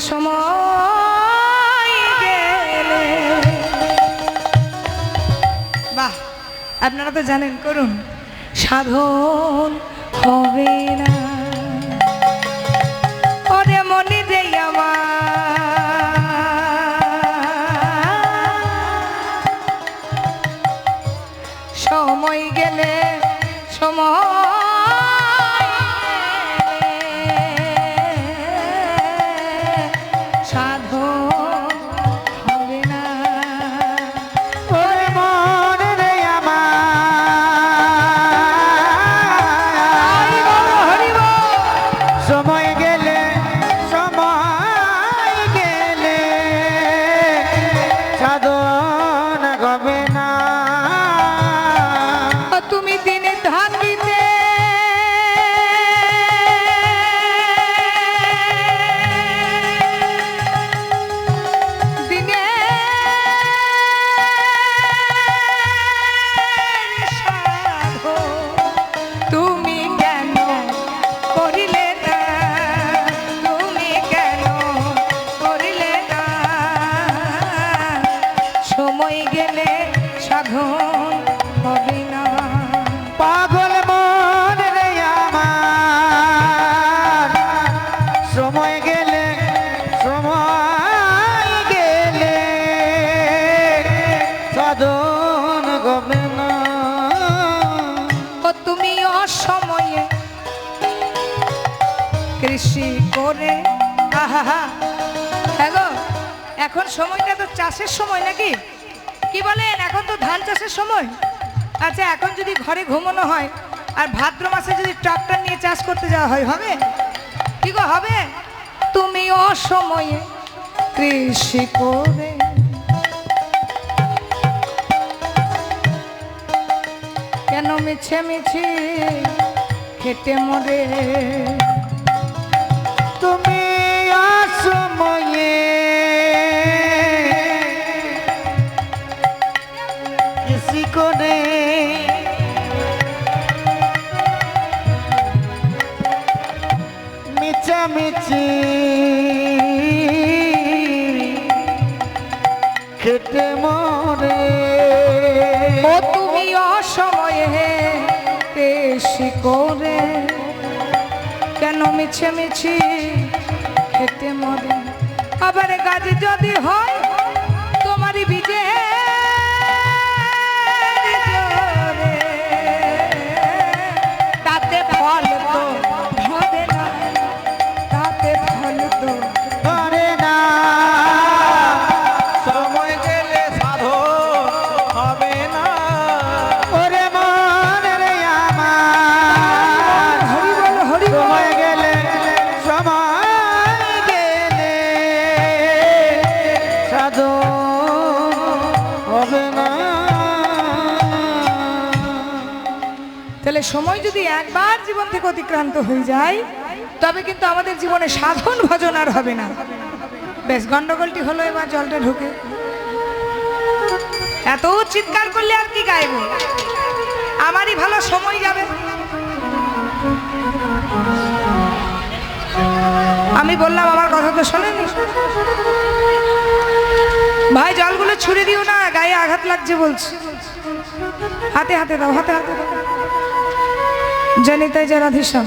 সময় গেলে। বাহ, আপনারা তো জানেন, করুন। সাধন হবে না। ওরে মনে রে আমার। সময় গেলে সময় হবে না। ও তুমি দিনে ধান তুমি অসময়ে কৃষি করে। হ্যাঁ গো এখন সময়টা তো চাষের সময় নাকি? কি বলেন, এখন তো ধান চাষের সময়? আচ্ছা এখন যদি ঘরে ঘুমানো হয় আর ভাদ্র মাসে যদি ট্রাক্টর নিয়ে চাষ করতে যাওয়া হয়, হবে? কি গো, হবে? তুমি অসময়ে কৃষি করে কেন মিছে মিছি খেটে মরে। তুমি অসময়ে মিছামিছি খেটে মরে। ও তুমি অসময়ে পেশি করে কেন মিছে মিছি খেতে মরে? আবার গাছ যদি হয় সময় যদি একবার জীবন থেকে অতিক্রান্ত হয়ে যায়, তবে কিন্তু আমাদের জীবনে সাধন ভজন আর হবে না। বেশ, গন্ডগোলটি হলো এবার জলটা ঢুকে। এত চিৎকার করলে আর কি গাইব? আমারই ভালো সময় যাবে। আমি বললাম, আমার কথা তো শোনেনি। ভাই, জলগুলো ছুড়ে দিও না, গায়ে আঘাত লাগছে বলছি। হাতে হাতে দাও, হাতে হাতে দাও। যারা ধীষণ